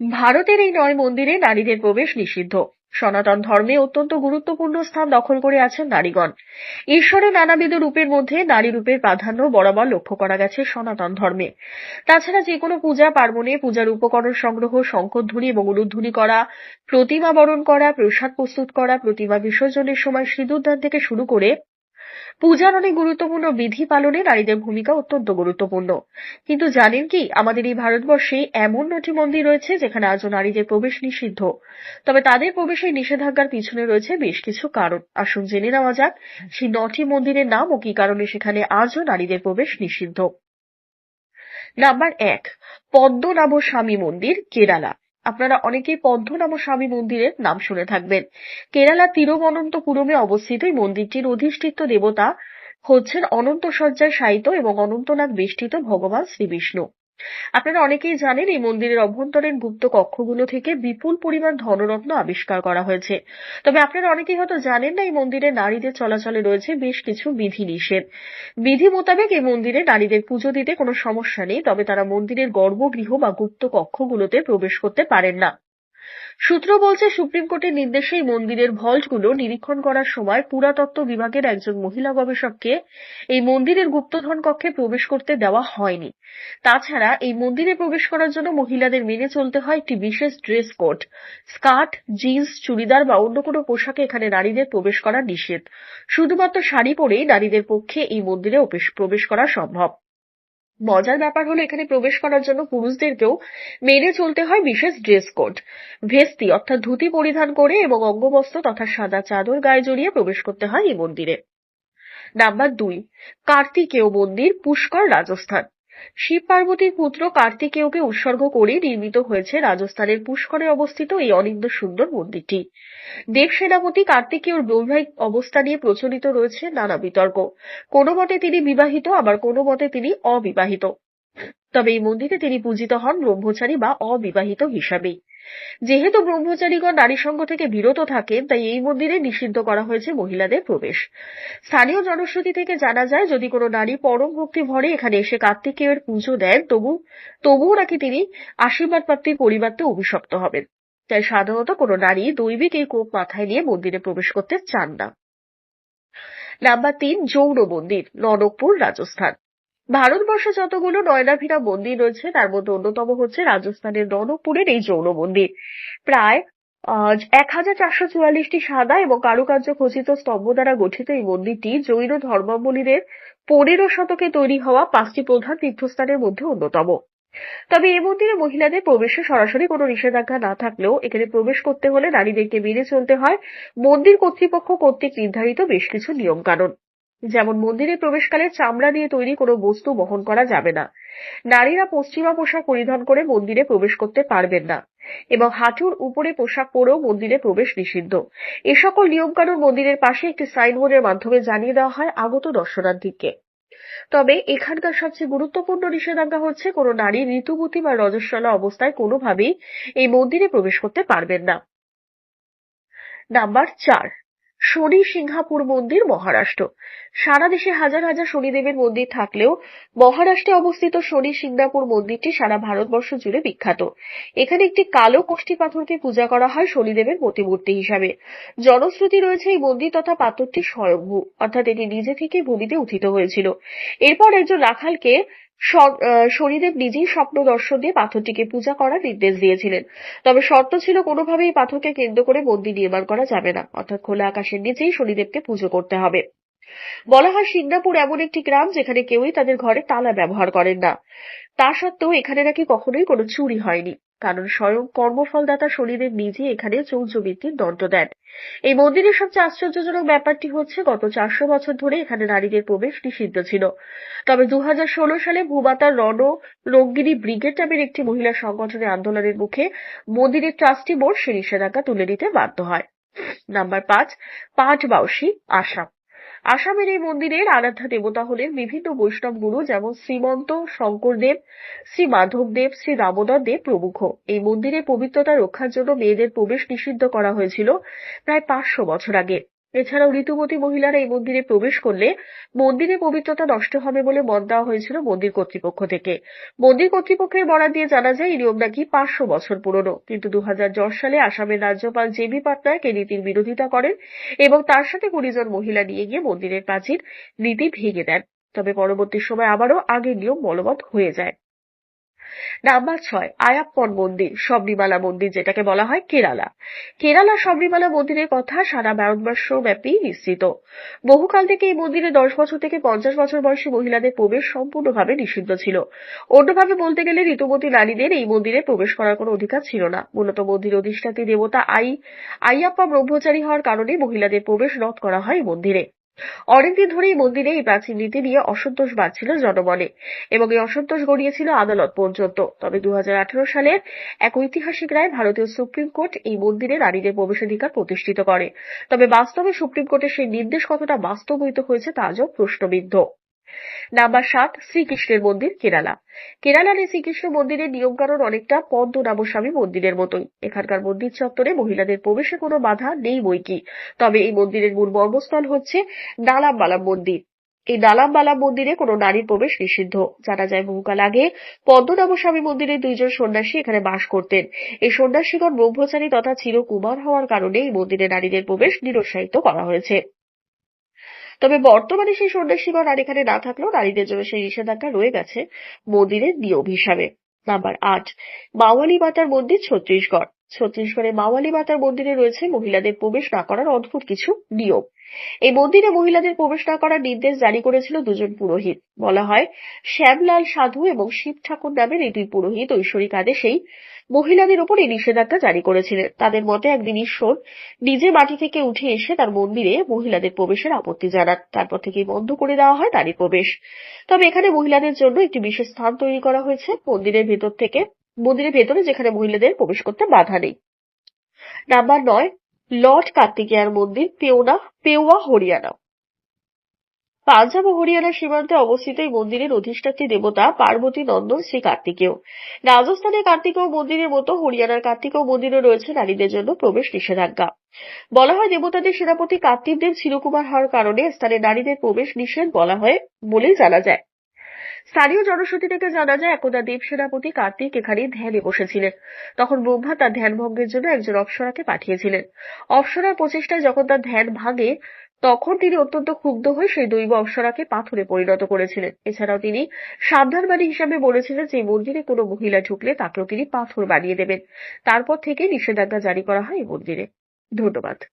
ভারতের এই নয় মন্দিরে নারীদের প্রবেশ নিষিদ্ধ। সনাতন ধর্মে অত্যন্ত গুরুত্বপূর্ণ স্থান দখল করে আছেন নারীগণ। ঈশ্বরের নানাবিধ রূপের মধ্যে নারী রূপের প্রাধান্য বরাবর লক্ষ্য করা গেছে সনাতন ধর্মে। তাছাড়া যে কোনো পূজা, পার্বণে পূজার উপকরণ সংগ্রহ, শঙ্খধ্বনি এবং উলুধ্বনি করা, প্রতিমা বরণ করা, প্রসাদ প্রস্তুত করা, প্রতিমা বিসর্জনের সময় সিঁদুরদান থেকে শুরু করে পূজার অনেক গুরুত্বপূর্ণ বিধি পালনে নারীদের ভূমিকা অত্যন্ত গুরুত্বপূর্ণ। কিন্তু জানেন কি, আমাদের এই ভারতবর্ষে এমন নটি মন্দির রয়েছে যেখানে আজও নারীদের প্রবেশ নিষিদ্ধ। তবে তাদের প্রবেশের নিষেধাজ্ঞার পিছনে রয়েছে বেশ কিছু কারণ। আসুন জেনে নেওয়া যাক, সেই নটি মন্দিরের নাম ও কি কারণে সেখানে আজও নারীদের প্রবেশ নিষিদ্ধ। নাম্বার এক পদ্মনাভ স্বামী মন্দির, কেরালা। আপনারা অনেকেই পদ্মনাম স্বামী মন্দিরের নাম শুনে থাকবেন। কেরালা তিরুবনন্তপুরমে অবস্থিত এই মন্দিরটির অধিষ্ঠিত দেবতা হচ্ছেন অনন্ত সজ্জায় শায়িত এবং অনন্তনাগ বেষ্টিত ভগবান শ্রী বিষ্ণু আপনারা অনেকেই জানেন এই মন্দিরের অভ্যন্তরীণ গুপ্ত কক্ষগুলো থেকে বিপুল পরিমাণ ধনরত্ন আবিষ্কার করা হয়েছে। তবে আপনারা অনেকেই হয়তো জানেন না, এই মন্দিরে নারীদের চলাচলে রয়েছে বেশ কিছু বিধি নিষেধ বিধি মোতাবেক এই মন্দিরে নারীদের পুজো দিতে কোনো সমস্যা নেই, তবে তারা মন্দিরের গর্ভগৃহ বা গুপ্ত কক্ষগুলোতে প্রবেশ করতে পারেন না। সূত্র বলছে, সুপ্রিম কোর্টের নির্দেশে এই মন্দিরের ভল্টগুলো নিরীক্ষণ করার সময় পুরাতত্ত্ব বিভাগের একজন মহিলা গবেষককে এই মন্দিরের গুপ্তধন কক্ষে প্রবেশ করতে দেওয়া হয়নি। তাছাড়া এই মন্দিরে প্রবেশ করার জন্য মহিলাদের মেনে চলতে হয় একটি বিশেষ dress code, skirt, jeans, churidar বা অন্য কোনো পোশাকে এখানে নারীদের প্রবেশ করা নিষেধ। শুধুমাত্র শাড়ি পরেই নারীদের পক্ষে এই মন্দিরে প্রবেশ করা সম্ভব। মজার ব্যাপার হলো এখানে প্রবেশ করার জন্য পুরুষদেরকেও মেনে চলতে হয় বিশেষ ড্রেস কোড। ভেস্তি অর্থাৎ ধুতি পরিধান করে এবং অঙ্গবস্ত্র তথা সাদা চাদর গায়ে জড়িয়ে প্রবেশ করতে হয় এই মন্দিরে। নাম্বার দুই, কার্তিকেয় মন্দির, পুষ্কর রাজস্থান। শিব পার্বতীর পুত্র কার্তিকেয়কে উৎসর্গ করে নির্মিত হয়েছে রাজস্থানের পুষ্করে অবস্থিত এই অনিন্দ সুন্দর মন্দিরটি। দেব সেনাপতি কার্তিকেয়র বৈবাহিক অবস্থা নিয়ে প্রচলিত রয়েছে নানা বিতর্ক। কোনো মতে তিনি বিবাহিত, আবার কোনো মতে তিনি অবিবাহিত। তবে এই মন্দিরে তিনি পূজিত হন ব্রহ্মচারী বা অবিবাহিত হিসাবেই। যেহেতু ব্রহ্মচারীগণ নারী সঙ্গ থেকে বিরত থাকেন, তাই এই মন্দিরে নিষিদ্ধ করা হয়েছে মহিলাদের প্রবেশ। স্থানীয় জনশ্রুতি থেকে জানা যায়, যদি কোনো নারী পরম ভক্তি ভরে এখানে এসে কার্তিকেয়ের পুজো দেন, তবু, তবুও নাকি তিনি আশীর্বাদ প্রাপ্তির পরিবর্তে অভিশপ্ত হবেন। তাই সাধারণত কোনো নারী দৈবিক এই কোপ মাথায় নিয়ে মন্দিরে প্রবেশ করতে চান না। নাম্বার তিন, যৌন মন্দির, ননকপুর রাজস্থান। ভারতবর্ষে যতগুলো নয়নাভিরা মন্দির রয়েছে, তার মধ্যে অন্যতম হচ্ছে রাজস্থানের রণকপুরের এই যৌন মন্দির। প্রায় এক হাজার চারশো চুয়াল্লিশটি সাদা এবং কারুকার্য খচিত স্তম্ভ দ্বারা গঠিত এই মন্দিরটি জৈন ধর্মাবলীদের পনেরো শতকে তৈরি হওয়া পাঁচটি প্রধান তীর্থস্থানের মধ্যে অন্যতম। তবে এ মন্দিরে মহিলাদের প্রবেশে সরাসরি কোনো নিষেধাজ্ঞা না থাকলেও এখানে প্রবেশ করতে হলে নারীদেরকে মেনে চলতে হয়। মন্দির কর্তৃপক্ষ কর্তৃক নির্ধারিত বেশ কিছু নিয়ম কানুন যেমন মন্দিরে প্রবেশকালে চামড়া দিয়ে তৈরি কোনো বস্তু বহন করা যাবে না। নারীরা পশ্চিমা পোশাক পরিধান করে মন্দিরে প্রবেশ করতে পারবেন না এবং হাঁটুর উপরে পোশাক পরেও মন্দিরে প্রবেশ নিষিদ্ধ। এ সকল নিয়মকানুন মন্দিরের পাশে একটি সাইনবোর্ডের মাধ্যমে জানিয়ে দেওয়া হয় আগত দর্শনার্থীকে। তবে এখানকার সবচেয়ে গুরুত্বপূর্ণ নিষেধাজ্ঞা হচ্ছে কোনো নারী ঋতুবতী বা রজস্বলা অবস্থায় কোনোভাবেই এই মন্দিরে প্রবেশ করতে পারবেন না। নাম্বার চার শনি সিংহাপুর মন্দির মহারাষ্ট্র। সারা দেশে হাজার হাজার শনিদেবের মন্দির থাকলেও মহারাষ্ট্রে অবস্থিত শনি সিংহাপুর মন্দিরটি সারা ভারতবর্ষ জুড়ে বিখ্যাত। এখানে একটি কালো কোষ্ঠী পাথরকে পূজা করা হয় শনিদেবের প্রতিমূর্তি হিসাবে। জনশ্রুতি রয়েছে এই মন্দির তথা পাথরটি স্বয়ংভূ অর্থাৎ এটি নিজে থেকে ভূমিতে উথিত হয়েছিল। এরপর একজন রাখালকে শনিদেব নিজেই স্বপ্ন দর্শন দিয়ে পাথরটিকে পূজা করার নির্দেশ দিয়েছিলেন। তবে শর্ত ছিল কোনোভাবেই পাথরকে কেন্দ্র করে মন্দির নির্মাণ করা যাবে না। অর্থাৎ খোলা আকাশের নিচেই শনিদেবকে পুজো করতে হবে। বলা হয় সিংনাপুর এমন একটি গ্রাম যেখানে কেউই তাদের ঘরে তালা ব্যবহার করেন না। তা সত্ত্বেও এখানে নাকি কখনোই কোনো চুরি হয়নি। কারণ স্বয়ং কর্মফলদাতা শনিদেব নিজে এখানে চৌর্যবৃত্তির দণ্ড দেন। এই মন্দিরের সবচেয়ে আশ্চর্যজনক ব্যাপারটি হচ্ছে, গত চারশো বছর ধরে এখানে নারীদের প্রবেশ নিষিদ্ধ ছিল। তবে দু হাজার ষোলো সালে ভূমাতার রণ রঙ্গিনী ব্রিগেড নামের একটি মহিলা সংগঠনের আন্দোলনের মুখে মন্দিরের ট্রাস্টি বোর্ড সে নিষেধাজ্ঞা তুলে নিতে বাধ্য হয়। নাম্বার পাঁচ পাঁচ বাউসি আসাম। আসামের এই মন্দিরের আরাধ্যা দেবতা হলেন বিভিন্ন বৈষ্ণব গুরু যেমন শ্রীমন্ত শঙ্করদেব শ্রী মাধবদেব শ্রী দামোদর দেব প্রমুখ। এই মন্দিরের পবিত্রতা রক্ষার জন্য মেয়েদের প্রবেশ নিষিদ্ধ করা হয়েছিল প্রায় পাঁচশো বছর আগে। এছাড়াও ঋতুবতী মহিলারা এই মন্দিরে প্রবেশ করলে মন্দিরের পবিত্রতা নষ্ট হবে বলে মত দেওয়া হয়েছিল মন্দির কর্তৃপক্ষ থেকে। মন্দির কর্তৃপক্ষের বরাত দিয়ে জানা যায়, এই নিয়ম নাকি পাঁচশো বছর পুরনো। কিন্তু দু সালে আসামের রাজ্যপাল জে বি পাটনায়ক এই নীতির বিরোধিতা করেন এবং তার সাথে কুড়িজন মহিলা নিয়ে গিয়ে মন্দিরের প্রাচীর নীতি ভেঙে দেন। তবে পরবর্তী সময় আবারও আগের নিয়ম বলবৎ হয়ে যায়। নাম্বার ছয়, আয়াপ্পন মন্দির, শবরীমালা মন্দির যেটাকে বলা হয় কেরালা। কেরালা শবরীমালা মন্দিরের কথা সারা ভারতবর্ষ ব্যাপী নিশ্চিত বহুকাল থেকে এই মন্দিরে দশ বছর থেকে পঞ্চাশ বছর বয়সী মহিলাদের প্রবেশ সম্পূর্ণভাবে নিষিদ্ধ ছিল। অন্যভাবে বলতে গেলে ঋতুবতী নারীদের এই মন্দিরে প্রবেশ করার কোনো অধিকার ছিল না। মূলত মন্দির অধিষ্ঠাত্রী দেবতা আই, আইয়াপ্পা ব্রহ্মচারী হওয়ার কারণে মহিলাদের প্রবেশ রদ করা হয় এই মন্দিরে। অনেকদিন ধরেই মন্দিরে এই প্রাচীন নীতি নিয়ে অসন্তোষ বাড়ছিল জনমনে এবং এই অসন্তোষ গড়িয়েছিল আদালত পর্যন্ত। তবে দু হাজার আঠারো সালের এক ঐতিহাসিক রায় ভারতীয় সুপ্রিম কোর্ট এই মন্দিরে নারীদের প্রবেশাধিকার প্রতিষ্ঠিত করে। তবে বাস্তবে সুপ্রিম কোর্টের সেই নির্দেশ কতটা বাস্তবায়িত হয়েছে তা আজও প্রশ্নবিদ্ধ। নাম্বার সাত, শ্রীকৃষ্ণের মন্দির, কেরালা। কেরালার শ্রীকৃষ্ণ মন্দিরের নিয়মকানুন অনেকটা পদ্ম পদ্মনাভস্বামী মন্দিরের মতোই। এখানকার মন্দির চত্বরে মহিলাদের প্রবেশে কোনো বাধা নেই বইকি। তবে এই মন্দিরের মূল মর্মস্থল হচ্ছে নালামবালাম মন্দির। এই নালামবালাম মন্দিরে কোনো নারীর প্রবেশ নিষিদ্ধ। জানা যায় বহুকাল আগে পদ্মনাভস্বামী মন্দিরের দুইজন সন্ন্যাসী এখানে বাস করতেন। এই সন্ন্যাসীগণ ব্রহ্মচারী তথা চিরকুমার হওয়ার কারণে এই মন্দিরে নারীদের প্রবেশ নিরুৎসাহিত করা হয়েছে। তবে বর্তমানে সেই সন্ন্যাসীগণ আর এখানে না থাকলেও নারীদের জন্য সেই নিষেধাজ্ঞা রয়ে গেছে মন্দিরের নিয়ম হিসাবে। নাম্বার আট, মাওয়ালি মাতার মন্দির ছত্তিশগড় ছত্তিশগড়ে মাওয়ালি মাতার মন্দিরে রয়েছে মহিলাদের প্রবেশ না করার অদ্ভুত কিছু নিয়ম। এই মন্দিরে মহিলাদের প্রবেশ না করার নির্দেশ জারি করেছিল দুজন পুরোহিত। বলা হয়, শ্যামলাল সাধু এবং শিব ঠাকুর নামের এই দুই পুরোহিত ঐশ্বরিক আদেশেই মহিলাদের ওপর এই নিষেধাজ্ঞা জারি করেছিলেন। তাদের মতে, একদিন ঈশ্বর নিজে মাটি থেকে উঠে এসে তার মন্দিরে মহিলাদের প্রবেশের আপত্তি জানান। তারপর থেকেই বন্ধ করে দেওয়া হয় তারই প্রবেশ। তবে এখানে মহিলাদের জন্য একটি বিশেষ স্থান তৈরি করা হয়েছে। মন্দিরের ভেতর থেকে মন্দিরের ভেতরে যেখানে মহিলাদের প্রবেশ করতে বাধা নেই। নাম্বার নয় লর্ড কার্তিকেয়ার মন্দির পেওনা পেওয়া হরিয়ানা পাঞ্জাব ও হরিয়ানা সীমান্তে অবস্থিত এই মন্দিরের অধিষ্ঠাত্রী দেবতা পার্বতী নন্দন শ্রী কার্তিকেয়। রাজস্থানের কার্তিকেয় মন্দিরের মতো হরিয়ানার কার্তিকেয় মন্দিরে রয়েছে নারীদের জন্য প্রবেশ নিষেধাজ্ঞা। বলা হয় দেবতাদের সেনাপতি কার্তিক দেব চিরকুমার হওয়ার কারণে স্থানে নারীদের প্রবেশ নিষেধ বলা হয় বলেই জানা যায়। স্থানীয় জনশ্রুতি থেকে জানা যায়, একদা দেব সেনাপতি কার্তিক এখানে ধ্যানে বসেছিলেন। তখন ব্রহ্মা তার ধ্যান ভঙ্গের জন্য একজন অপ্সরাকে পাঠিয়েছিলেন। অপ্সরার প্রচেষ্টায় যখন তার ধ্যান ভাঙে, তখন তিনি অত্যন্ত ক্ষুব্ধ হয়ে সেই দৈব অপ্সরাকে পাথরে পরিণত করেছিলেন। এছাড়াও তিনি সাবধানবাণী হিসাবে বলেছিলেন যে মন্দিরে কোনো মহিলা ঢুকলে তাকেও তিনি পাথর বানিয়ে দেবেন। তারপর থেকে নিষেধাজ্ঞা জারি করা হয় এই মন্দিরে। ধন্যবাদ।